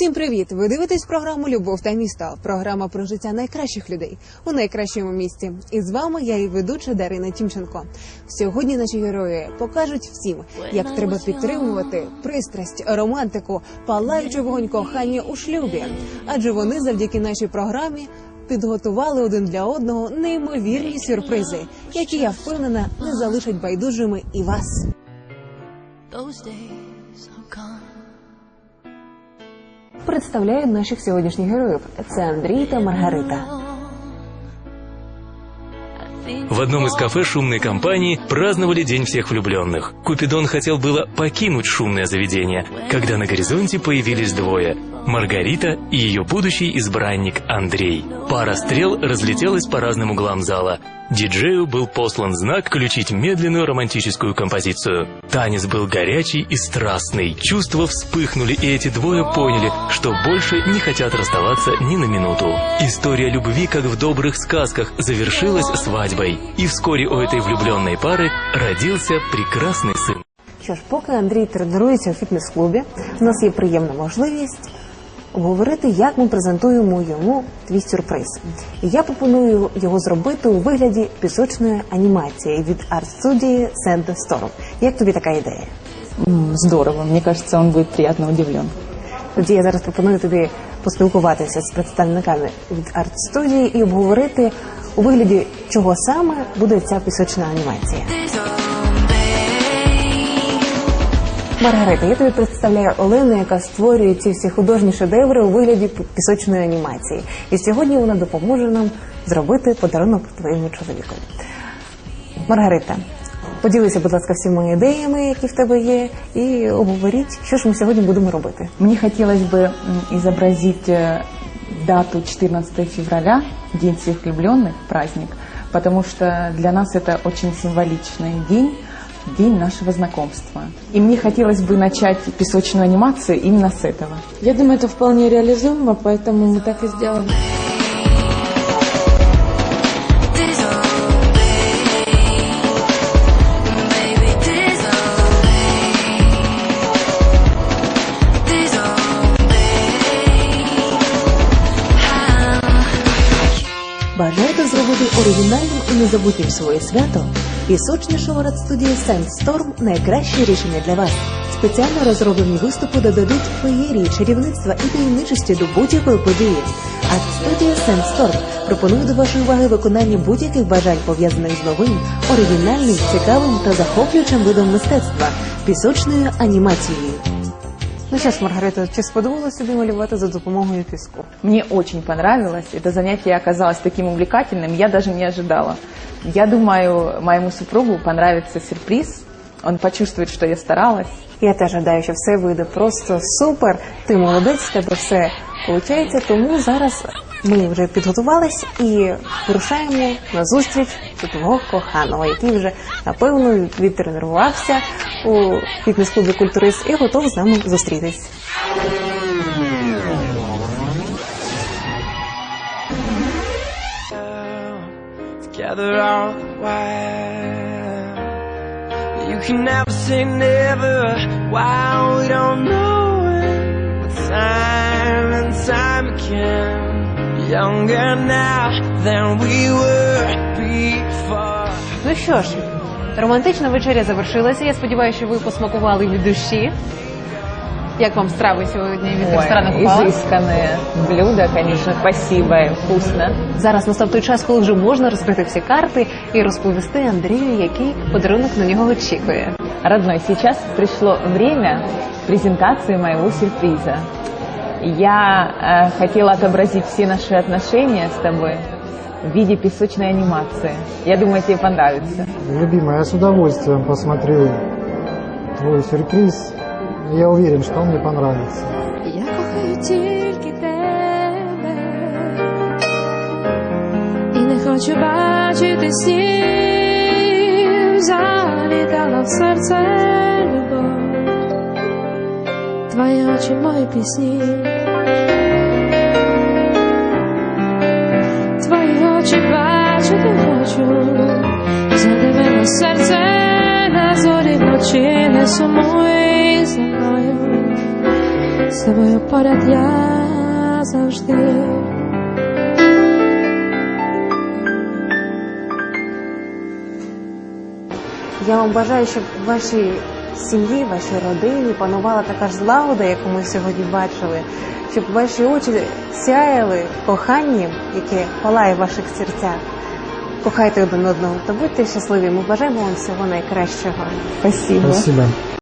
Всім привіт! Ви дивитесь програму Любов та місто. Програма про життя найкращих людей у найкращому місті. І з вами я і ведуча Дарина Тімченко. Сьогодні наші герої покажуть всім, як треба підтримувати пристрасть, романтику, палаючий вогонь кохання у шлюбі. Адже вони завдяки нашій програмі підготували один для одного неймовірні сюрпризи, які я впевнена не залишать байдужими і вас. Представляю наших сьогоднішніх героїв. Це Андрій та Маргарита. В одном из кафе шумной компании праздновали День всех влюбленных. Купидон хотел было покинуть шумное заведение, когда на горизонте появились двое – Маргарита и ее будущий избранник Андрей. Пара стрел разлетелась по разным углам зала. Диджею был послан знак включить медленную романтическую композицию. Танец был горячий и страстный. Чувства вспыхнули, и эти двое поняли, что больше не хотят расставаться ни на минуту. История любви, как в добрых сказках, завершилась свадьбой. И вскоре у этой влюбленной пары родился прекрасный сын. Що ж, поки Андрій тренується у фітнес-клубі, у нас є приємна можливість обговорити, як ми презентуємо йому твій сюрприз. І я пропоную його зробити у вигляді пісочної анімації від арт-студії Sand Storm. Як тобі така ідея? Здорово. Мне кажется, он будет приятно удивлен. Тоді я зараз пропоную тобі поспілкуватися з представниками від арт-студії і обговорити у вигляді, чого саме буде ця пісочна анімація. Маргарита, я тобі представляю Олену, яка створює ці всі художні шедеври у вигляді пісочної анімації. І сьогодні вона допоможе нам зробити подарунок твоєму чоловіку. Маргарита, поділися, будь ласка, всіма ідеями, які в тебе є, і обговоріть, що ж ми сьогодні будемо робити. Мне хотелось бы м, изобразить э, дату 14 февраля, День всех влюбленных, праздник, потому что для нас это очень символичный день, день нашего знакомства. И мне хотелось бы начать песочную анимацию именно с этого. Я думаю, это вполне реализуемо, поэтому мы так и сделаем. Бажаєте зробити оригінальним і незабутнім своє свято? Пісочне шоу студії Sandstorm – найкраще рішення для вас. Спеціально розроблені виступи додадуть феєрії, чарівництва і таємничості до будь-якої події. Арт-студія Sandstorm пропонує до вашої уваги виконання будь-яких бажань пов'язаних з новим, оригінальним, цікавим та захоплюючим видом мистецтва пісочною анімацією. Ну что ж, Маргарита, чи сподобалось тебе малювати за допомогою піску? Мне очень понравилось. Это занятие оказалось таким увлекательным, я даже не ожидала. Я думаю, моему супругу понравится сюрприз. Он почувствует, что я старалась. Я теж гадаю, що все вийде просто супер. Ти молодець, в тебе все виходить. Тому зараз ми вже підготувались і вирушаємо на зустріч до твого коханого, який вже напевно відтренувався у фітнес-клубі культурист і готов з нами зустрітись. Time and time again. Younger now than we were before. Ну що ж, романтична вечеря завершилася. Я сподіваюся, що ви посмакували від душі. Як вам страви сьогодні від ресторану Ой, «Купала»? изысканное блюдо, конечно, спасибо, вкусно. Зараз настав той час, коли вже можна розкрити всі карти і розповісти Андрію, який подарунок на нього очікує. Родной, сейчас пришло время презентации моего сюрприза. Я э, хотела отобразить все наши отношения с тобой в виде песочной анимации. Я думаю, тебе понравится. Любимая, я с удовольствием посмотрю твой сюрприз. Я уверен, что он мне понравится. Я кохаю тільки тебе і не хочу бачити снів. Залітала в серце любов, твої очі, мої пісні. Твої очі бачити хочу, задивило серце на зорі вночі, не сумуй за мною. з тобою поряд я завжди. Я вам бажаю, щоб в сім'ї, сім'ї, вашій родині панувала така ж злагода, яку ми сьогодні бачили, щоб ваші очі сяяли коханням, яке палає в ваших серцях. Кохайте один одного та будьте щасливі. Ми бажаємо вам всього найкращого. Спасибо. Спасибо.